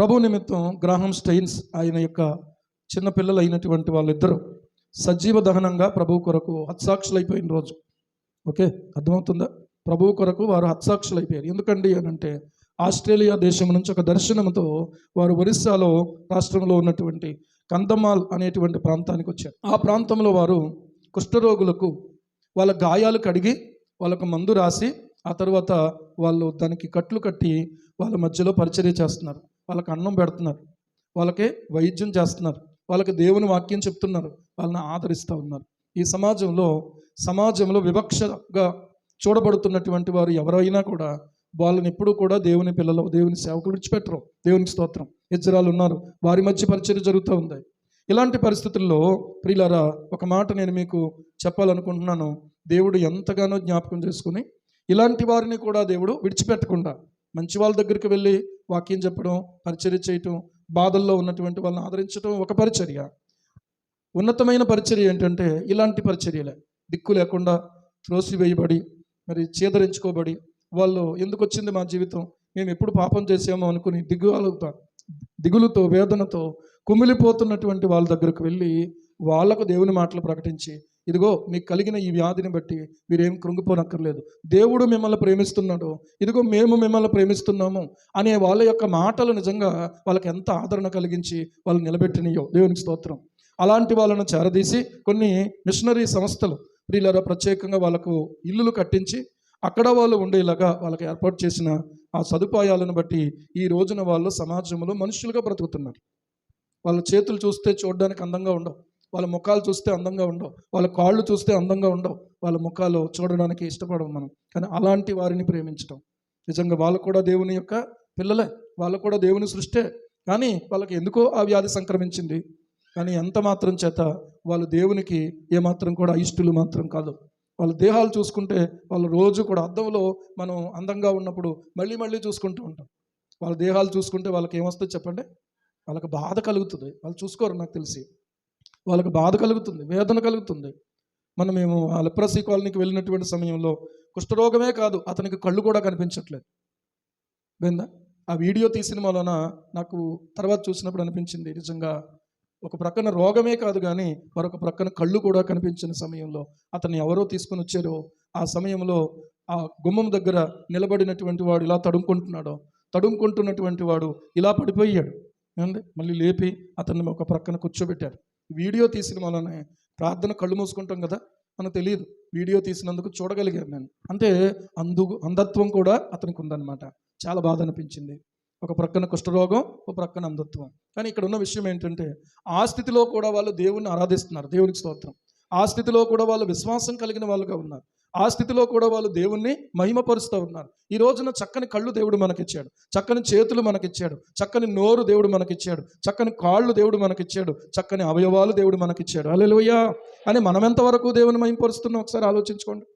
ప్రభు నిమిత్తం Graham stains ఆయన యొక్క చిన్నపిల్లలు అయినటువంటి వాళ్ళిద్దరూ సజీవ దహనంగా ప్రభు కొరకు హత్సాక్షులైపోయిన రోజు. ఓకే? అర్థమవుతుందా? ప్రభు కొరకు వారు హత్సాక్షులైపోయారు. ఎందుకండి అని అంటే ఆస్ట్రేలియా దేశం నుంచి ఒక దర్శనంతో వారు ఒరిస్సాలో రాష్ట్రంలో ఉన్నటువంటి కందమాల్ అనేటువంటి ప్రాంతానికి వచ్చారు. ఆ ప్రాంతంలో వారు కుష్ఠరోగులకు వాళ్ళ గాయాలు కడిగి వాళ్ళకు మందు రాసి ఆ తర్వాత వాళ్ళు దానికి కట్లు కట్టి వాళ్ళ మధ్యలో పరిచర్య చేస్తున్నారు. వాళ్ళకి అన్నం పెడుతున్నారు. వాళ్ళకి వైద్యం చేస్తున్నారు. వాళ్ళకి దేవుని వాక్యం చెప్తున్నారు. వాళ్ళని ఆదరిస్తూ ఉన్నారు. ఈ సమాజంలో సమాజంలో వివక్షగా చూడబడుతున్నటువంటి వారు ఎవరైనా కూడా వాళ్ళని ఎప్పుడూ కూడా దేవుని పిల్లలు దేవుని సేవకులు విడిచిపెట్టరు. దేవునికి స్తోత్రం. ఇజ్రాలు ఉన్నారు. వారి మధ్య పరిచర్య జరుగుతూ ఉంది. ఇలాంటి పరిస్థితుల్లో ప్రియులారా ఒక మాట నేను మీకు చెప్పాలనుకుంటున్నాను. దేవుడు ఎంతగానో జ్ఞాపకం చేసుకుని ఇలాంటి వారిని కూడా దేవుడు విడిచిపెట్టకుండా మంచి వాళ్ళ దగ్గరికి వెళ్ళి వాక్యం చెప్పడం పరిచర్య చేయటం బాధల్లో ఉన్నటువంటి వాళ్ళని ఆదరించడం ఒక పరిచర్య. ఉన్నతమైన పరిచర్య ఏంటంటే ఇలాంటి పరిచర్యలే. దిక్కు లేకుండా త్రోసివేయబడి మరి చేదరించుకోబడి వాళ్ళు ఎందుకు వచ్చింది మా జీవితం? మేము ఎప్పుడు పాపం చేసామో అనుకుని దిగులుతో దిగులుతో వేదనతో కుమిలిపోతున్నటువంటి వాళ్ళ దగ్గరకు వెళ్ళి వాళ్ళకు దేవుని మాటలు ప్రకటించి ఇదిగో మీకు కలిగిన ఈ వ్యాధిని బట్టి మీరేం కృంగిపోనక్కర్లేదు. దేవుడు మిమ్మల్ని ప్రేమిస్తున్నాడు. ఇదిగో మేము మిమ్మల్ని ప్రేమిస్తున్నాము అనే వాళ్ళ యొక్క మాటలు నిజంగా వాళ్ళకి ఎంత ఆదరణ కలిగించి వాళ్ళు నిలబెట్టినయో దేవునికి స్తోత్రం. అలాంటి వాళ్ళను చేరదీసి కొన్ని మిషనరీ సంస్థలు ప్రియులరా ప్రత్యేకంగా వాళ్ళకు ఇల్లులు కట్టించి అక్కడ వాళ్ళు ఉండేలాగా వాళ్ళకి ఏర్పాటు చేసిన ఆ సదుపాయాలను బట్టి ఈ రోజున వాళ్ళు సమాజంలో మనుషులుగా బ్రతుకుతున్నారు. వాళ్ళ చేతులు చూస్తే చూడడానికి అందంగా ఉండవు. వాళ్ళ ముఖాలు చూస్తే అందంగా ఉండవు. వాళ్ళ కాళ్ళు చూస్తే అందంగా ఉండవు. వాళ్ళ ముఖాలు చూడడానికి ఇష్టపడము మనం. కానీ అలాంటి వారిని ప్రేమించడం నిజంగా వాళ్ళు కూడా దేవుని యొక్క పిల్లలే. వాళ్ళు కూడా దేవుని సృష్టే. కానీ వాళ్ళకి ఎందుకో ఆ వ్యాధి సంక్రమించింది. కానీ ఎంత మాత్రం చేత వాళ్ళు దేవునికి ఏమాత్రం కూడా ఇష్టలు మాత్రం కాదు. వాళ్ళ దేహాలు చూసుకుంటే వాళ్ళు రోజు కూడా అద్దంలో మనం అందంగా ఉన్నప్పుడు మళ్ళీ మళ్ళీ చూసుకుంటూ ఉంటాం. వాళ్ళ దేహాలు చూసుకుంటే వాళ్ళకి ఏమొస్తుంది చెప్పండి? వాళ్ళకి బాధ కలుగుతుంది. వాళ్ళు చూసుకోరు నాకు తెలిసి. వాళ్ళకి బాధ కలుగుతుంది వేదన కలుగుతుంది. మనం మేము ఆ లెప్రసీ కాలనీకి వెళ్ళినటువంటి సమయంలో కుష్ఠరోగమే కాదు అతనికి కళ్ళు కూడా కనిపించట్లేదు. విందా? ఆ వీడియో తీసిన వలన నాకు తర్వాత చూసినప్పుడు అనిపించింది నిజంగా ఒక ప్రక్కన రోగమే కాదు కానీ మరొక ప్రక్కన కళ్ళు కూడా కనిపించిన సమయంలో అతన్ని ఎవరో తీసుకొని వచ్చారో ఆ సమయంలో ఆ గుమ్మం దగ్గర నిలబడినటువంటి వాడు ఇలా తడుముకుంటున్నాడో తడుముకుంటున్నటువంటి వాడు ఇలా పడిపోయాడు. ఏమండి? మళ్ళీ లేపి అతన్ని ఒక ప్రక్కన కూర్చోబెట్టారు. వీడియో తీసిన వలనే ప్రార్థన కళ్ళు మూసుకుంటాం కదా? మనకు తెలియదు. వీడియో తీసినందుకు చూడగలిగాను నేను. అంటే అందు అంధత్వం కూడా అతనికి ఉందన్నమాట. చాలా బాధ అనిపించింది. ఒక ప్రక్కన కుష్ఠరోగం ఒక ప్రక్కన అంధత్వం. కానీ ఇక్కడ ఉన్న విషయం ఏంటంటే ఆ స్థితిలో కూడా వాళ్ళు దేవుణ్ణి ఆరాధిస్తున్నారు. దేవునికి స్తోత్రం. ఆ స్థితిలో కూడా వాళ్ళు విశ్వాసం కలిగిన వాళ్ళుగా ఉన్నారు. ఆ స్థితిలో కూడా వాళ్ళు దేవుణ్ణి మహిమపరుస్తూ ఉన్నారు. ఈ రోజున చక్కని కళ్ళు దేవుడు మనకిచ్చాడు. చక్కని చేతులు మనకిచ్చాడు. చక్కని నోరు దేవుడు మనకిచ్చాడు. చక్కని కాళ్ళు దేవుడు మనకిచ్చాడు. చక్కని అవయవాలు దేవుడు మనకిచ్చాడు. అలెలుయ్యా అని మనం ఎంతవరకు దేవుని మహిమపరుస్తున్నాం? ఒకసారి ఆలోచించుకోండి.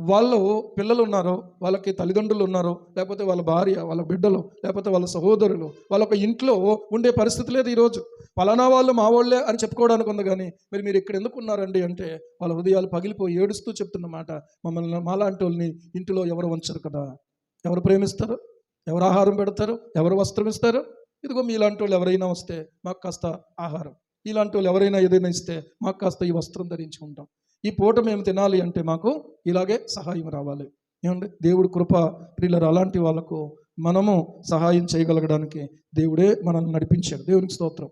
వాళ్ళు పిల్లలు ఉన్నారో వాళ్ళకి తల్లిదండ్రులు ఉన్నారో లేకపోతే వాళ్ళ భార్య వాళ్ళ బిడ్డలు లేకపోతే వాళ్ళ సహోదరులు వాళ్ళ ఒక ఇంట్లో ఉండే పరిస్థితి లేదు ఈరోజు. పలానా వాళ్ళు మా వాళ్ళే అని చెప్పుకోవడానికి ఉంది కానీ మీరు మీరు ఇక్కడ ఎందుకు ఉన్నారండి అంటే వాళ్ళ హృదయాలు పగిలిపోయి ఏడుస్తూ చెప్తున్నమాట మమ్మల్ని మాలాంటి వాళ్ళని ఇంటిలో ఎవరు ఉంచరు కదా? ఎవరు ప్రేమిస్తారు? ఎవరు ఆహారం పెడతారు? ఎవరు వస్త్రం ఇస్తారు? ఇదిగో మీలాంటి వాళ్ళు ఎవరైనా వస్తే మాకు కాస్త ఆహారం. ఇలాంటి వాళ్ళు ఎవరైనా ఏదైనా ఇస్తే మాకు కాస్త ఈ వస్త్రం ధరించుకుంటాం ఈ పూట మేము తినాలి అంటే మాకు ఇలాగే సహాయం రావాలి. ఏమండి? దేవుడు కృప ప్రియులరు అలాంటి వాళ్ళకు మనము సహాయం చేయగలగడానికి దేవుడే మనల్ని నడిపించాడు. దేవునికి స్తోత్రం.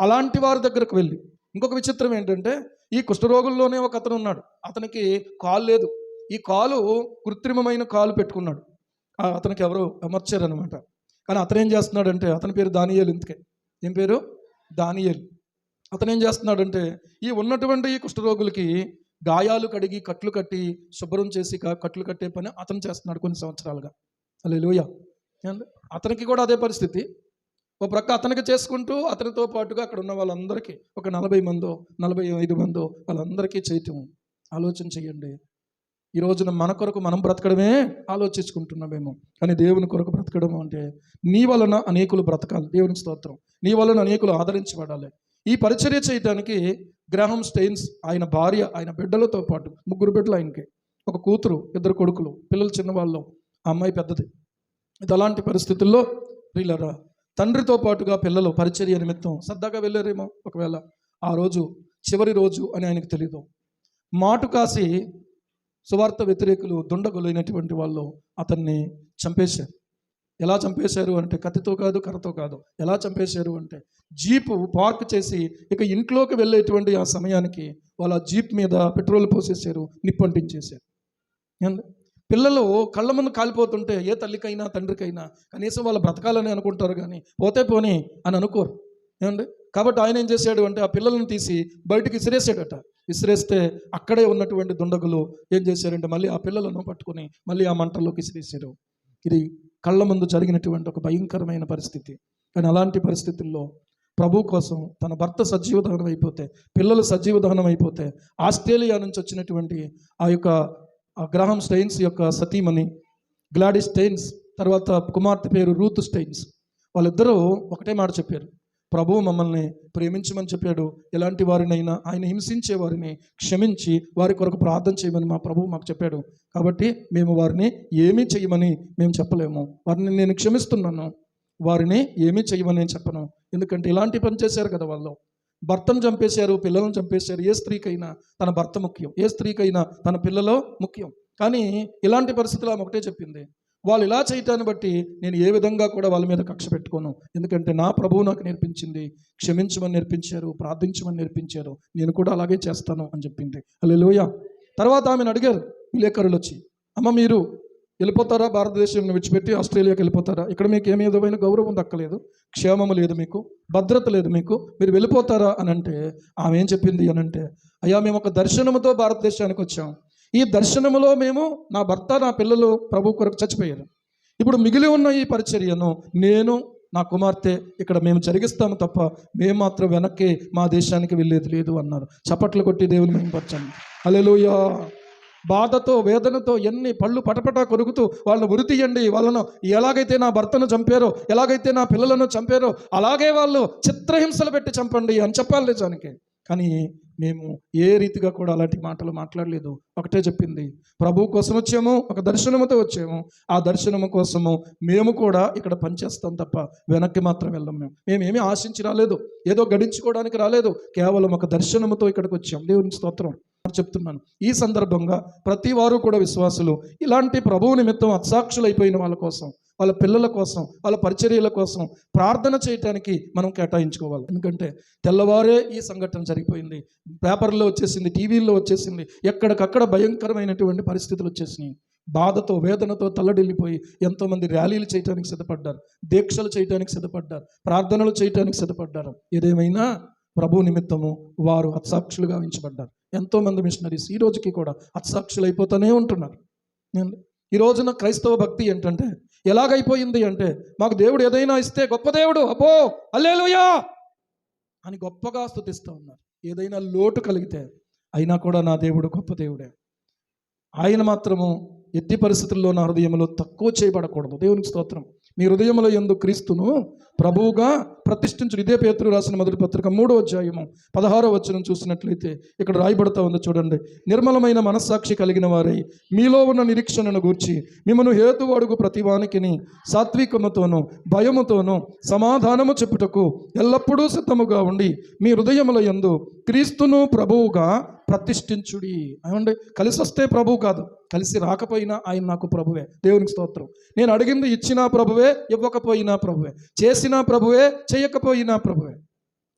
అలాంటి వారి దగ్గరకు వెళ్ళి ఇంకొక విచిత్రం ఏంటంటే ఈ కుష్ఠరోగుల్లోనే ఒక అతను ఉన్నాడు. అతనికి కాలు లేదు. ఈ కాలు కృత్రిమమైన కాలు పెట్టుకున్నాడు. అతనికి ఎవరు అమర్చారనమాట కానీ అతను ఏం చేస్తున్నాడంటే అతని పేరు దానియేలు ఇంతకే. ఏం పేరు? దానియేలు. అతను ఏం చేస్తున్నాడంటే ఈ ఉన్నటువంటి ఈ కుష్ఠరోగులకి గాయాలు కడిగి కట్లు కట్టి శుభ్రం చేసి కట్లు కట్టే పని అతను చేస్తున్నాడు కొన్ని సంవత్సరాలుగా. అలా లోయ అతనికి కూడా అదే పరిస్థితి. ఓ ప్రక్క అతనికి చేసుకుంటూ అతనితో పాటుగా అక్కడ ఉన్న వాళ్ళందరికీ ఒక నలభై మందో నలభై ఐదు మందో వాళ్ళందరికీ చేయటం ఆలోచన చేయండి. ఈ రోజున మన కొరకు మనం బ్రతకడమే ఆలోచించుకుంటున్నామేమో కానీ దేవుని కొరకు బ్రతకడం అంటే నీ వలన అనేకులు బ్రతకాలి. దేవుని స్తోత్రం. నీ వలన అనేకులు ఆదరించబడాలి. ఈ పరిచర్య చేయడానికి గ్రహం స్టెయిన్స్ ఆయన భార్య ఆయన బిడ్డలతో పాటు ముగ్గురు బిడ్డలు ఆయనకి. ఒక కూతురు ఇద్దరు కొడుకులు పిల్లలు చిన్నవాళ్ళు ఆ అమ్మాయి పెద్దది. ఇది అలాంటి పరిస్థితుల్లో వీళ్ళరా తండ్రితో పాటుగా పిల్లలు పరిచర్య నిమిత్తం సరదాగా వెళ్ళారేమో ఒకవేళ. ఆ రోజు చివరి రోజు అని ఆయనకు తెలియదు మాటు కాసి సువార్త వ్యతిరేకులు దుండగులైనటువంటి వాళ్ళు అతన్ని చంపేశారు. ఎలా చంపేశారు అంటే కత్తితో కాదు కర్రతో కాదు. ఎలా చంపేశారు అంటే జీపు పార్క్ చేసి ఇక ఇంట్లోకి వెళ్ళేటువంటి ఆ సమయానికి వాళ్ళ జీప్ మీద పెట్రోల్ పోసేసారు నిప్పంటించేశారు. పిల్లలు కళ్ళ ముందు కాలిపోతుంటే ఏ తల్లికైనా తండ్రికైనా కనీసం వాళ్ళు బ్రతకాలని అనుకుంటారు కానీ పోతే పోని అని అనుకోరు. ఏమండి కాబట్టి ఆయన ఏం చేశాడు అంటే ఆ పిల్లలను తీసి బయటికి ఇసిరేసాడట. విసిరేస్తే అక్కడే ఉన్నటువంటి దుండగులు ఏం చేశారంటే మళ్ళీ ఆ పిల్లలను పట్టుకొని మళ్ళీ ఆ మంటల్లోకి విసిరేసారు ఇది కళ్ళ ముందు జరిగినటువంటి ఒక భయంకరమైన పరిస్థితి. కానీ అలాంటి పరిస్థితుల్లో ప్రభు కోసం తన భర్త సజీవ దహనం అయిపోతే పిల్లలు సజీవ దహనం అయిపోతే ఆస్ట్రేలియా నుంచి వచ్చినటువంటి ఆ యొక్క గ్రహం స్టెయిన్స్ స్టైన్స్ యొక్క సతీమణి గ్లాడీ స్టెయిన్స్ తర్వాత కుమార్తె పేరు రూత్ స్టైన్స్ వాళ్ళిద్దరూ ఒకటే మాట చెప్పారు. ప్రభువు మమ్మల్ని ప్రేమించమని చెప్పాడు. ఎలాంటి వారినైనా ఆయన హింసించే వారిని క్షమించి వారి కొరకు ప్రార్థన చేయమని మా ప్రభువు మాకు చెప్పాడు. కాబట్టి మేము వారిని ఏమీ చేయమని మేము చెప్పలేము. వారిని నేను క్షమిస్తున్నాను. వారిని ఏమీ చేయమని నేను చెప్పను. ఎందుకంటే ఇలాంటి పని చేశారు కదా వాళ్ళు. భర్తను చంపేశారు పిల్లలను చంపేశారు. ఏ స్త్రీకైనా తన భర్త ముఖ్యం. ఏ స్త్రీకైనా తన పిల్లలో ముఖ్యం. కానీ ఇలాంటి పరిస్థితులు ఆమె ఒకటే చెప్పింది. వాళ్ళు ఇలా చేయటాన్ని బట్టి నేను ఏ విధంగా కూడా వాళ్ళ మీద కక్ష పెట్టుకోను. ఎందుకంటే నా ప్రభువు నాకు నేర్పించింది. క్షమించమని నేర్పించారు. ప్రార్థించమని నేర్పించారు. నేను కూడా అలాగే చేస్తాను అని చెప్పింది. అల్లెలోయ తర్వాత ఆమెను అడిగారు. విలేకరులు వచ్చి అమ్మ మీరు వెళ్ళిపోతారా? భారతదేశం విడిచిపెట్టి ఆస్ట్రేలియాకి వెళ్ళిపోతారా? ఇక్కడ మీకు ఏమి విధమైన గౌరవం దక్కలేదు. క్షేమము లేదు మీకు. భద్రత లేదు మీకు. మీరు వెళ్ళిపోతారా? అని అంటే ఆమె ఏం చెప్పింది అని అంటే అయ్యా మేము ఒక దర్శనముతో భారతదేశానికి వచ్చాం ఈ దర్శనములో మేము నా భర్త నా పిల్లలు ప్రభు కొరకు చచ్చిపోయారు. ఇప్పుడు మిగిలి ఉన్న ఈ పరిచర్యను నేను నా కుమార్తె ఇక్కడ మేము జరిగిస్తాము తప్ప మేము మాత్రం వెనక్కి మా దేశానికి వెళ్ళేది లేదు అన్నారు. చప్పట్లు కొట్టి దేవుని మేంపరచండి హల్లెలూయా. బాధతో వేదనతో ఎన్ని పళ్ళు పటపట కొరుకుతూ వాళ్ళని ఉరి తీయండి. వాళ్ళను ఎలాగైతే నా భర్తను చంపారో ఎలాగైతే నా పిల్లలను చంపారో అలాగే వాళ్ళు చిత్రహింసలు పెట్టి చంపండి అని చెప్పాలి నిజానికి. కానీ మేము ఏ రీతిగా కూడా అలాంటి మాటలు మాట్లాడలేదు. ఒకటే చెప్పింది. ప్రభు కోసం వచ్చాము ఒక దర్శనముతో వచ్చాము. ఆ దర్శనము కోసము మేము కూడా ఇక్కడ పనిచేస్తాం తప్ప వెనక్కి మాత్రం వెళ్ళాం మేము. మేమేమీ ఆశించి రాలేదు. ఏదో గడించుకోవడానికి రాలేదు. కేవలం ఒక దర్శనముతో ఇక్కడికి వచ్చాం. దేవుని స్తోత్రం. చెప్తున్నాను. ఈ సందర్భంగా ప్రతి వారు కూడా విశ్వాసులు ఇలాంటి ప్రభువు నిమిత్తం అత్సాక్షులైపోయిన వాళ్ళ కోసం వాళ్ళ పిల్లల కోసం వాళ్ళ పరిచర్యల కోసం ప్రార్థన చేయటానికి మనం కేటాయించుకోవాలి. ఎందుకంటే తెల్లవారే ఈ సంఘటన జరిగిపోయింది. పేపర్లో వచ్చేసింది టీవీల్లో వచ్చేసింది. ఎక్కడికక్కడ భయంకరమైనటువంటి పరిస్థితులు వచ్చేసినాయి. బాధతో వేదనతో తల్లడిల్లిపోయి ఎంతోమంది ర్యాలీలు చేయడానికి సిద్ధపడ్డారు. దీక్షలు చేయడానికి సిద్ధపడ్డారు. ప్రార్థనలు చేయడానికి సిద్ధపడ్డారు. ఏదేమైనా ప్రభు నిమిత్తము వారు హత్సాక్షులుగా ఉంచబడ్డారు ఎంతోమంది మిషనరీస్ ఈ రోజుకి కూడా హత్సాక్షులు అయిపోతూనే ఉంటున్నారు. ఈ రోజున క్రైస్తవ భక్తి ఏంటంటే ఎలాగైపోయింది అంటే మాకు దేవుడు ఏదైనా ఇస్తే గొప్ప దేవుడు అబ్బో అల్లేలుయా అని గొప్పగా స్థుతిస్తూ ఉన్నారు. ఏదైనా లోటు కలిగితే అయినా కూడా నా దేవుడు గొప్ప దేవుడే. ఆయన మాత్రము ఎట్టి పరిస్థితుల్లో నా హృదయంలో తక్కువ చేయబడకూడదు. దేవునికి స్తోత్రం. మీ హృదయంలో ఎందు క్రీస్తును ప్రభువుగా ప్రతిష్ఠించుడు. ఇదే పేతురు రాసిన మొదటి పత్రిక మూడో అధ్యాయము పదహారో వచనం చూసినట్లయితే ఇక్కడ రాయబడతా ఉంది చూడండి. నిర్మలమైన మనస్సాక్షి కలిగిన వారై మీలో ఉన్న నిరీక్షణను గూర్చి మిమ్మను హేతు అడుగు ప్రతివానికిని సాత్వికముతోనూ భయముతోనూ సమాధానము చెప్పుటకు ఎల్లప్పుడూ సిద్ధముగా ఉండి మీ హృదయముల యందు క్రీస్తును ప్రభువుగా ప్రతిష్ఠించుడి. ఏమండి? కలిసి వస్తే ప్రభువు కాదు. కలిసి రాకపోయినా ఆయన నాకు ప్రభువే. దేవునికి స్తోత్రం. నేను అడిగింది ఇచ్చినా ప్రభువే ఇవ్వకపోయినా ప్రభువే. చేసినా ప్రభువే చేయకపోయినా ప్రభువే.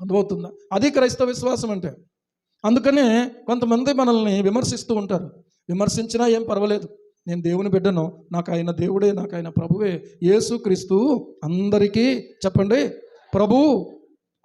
అర్థమవుతుందా? అది క్రైస్తవ విశ్వాసం అంటే. అందుకనే కొంతమంది మనల్ని విమర్శిస్తూ ఉంటారు. విమర్శించినా ఏం పర్వాలేదు. నేను దేవుని బిడ్డను నాకు ఆయన దేవుడే నాకు ఆయన ప్రభువే. యేసు క్రీస్తు అందరికీ చెప్పండి ప్రభు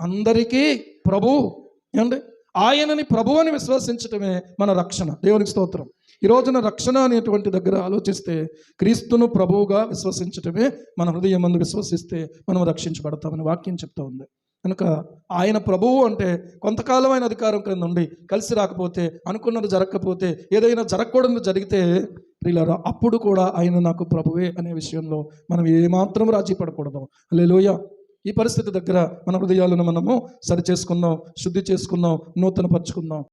అందరికీ ప్రభు. ఏమండి? ఆయనని ప్రభు అని విశ్వసించటమే మన రక్షణ. దేవునికి స్తోత్రం. ఈ రోజున రక్షణ అనేటువంటి దగ్గర ఆలోచిస్తే క్రీస్తును ప్రభువుగా విశ్వసించటమే మన హృదయం మందు విశ్వసిస్తే మనం రక్షించబడతామని వాక్యం చెప్తా ఉంది. కనుక ఆయన ప్రభువు అంటే కొంతకాలమైన అధికారం క్రింద ఉండి కలిసి రాకపోతే అనుకున్నది జరగకపోతే ఏదైనా జరగకూడదు జరిగితే ప్రియులారా అప్పుడు కూడా ఆయన నాకు ప్రభువే అనే విషయంలో మనం ఏమాత్రం రాజీ పడకూడదు లేలోయ ఈ పరిస్థితి దగ్గర మన హృదయాలను మనము సరి చేసుకుందాం శుద్ధి చేసుకుందాం నూతన పరుచుకుందాం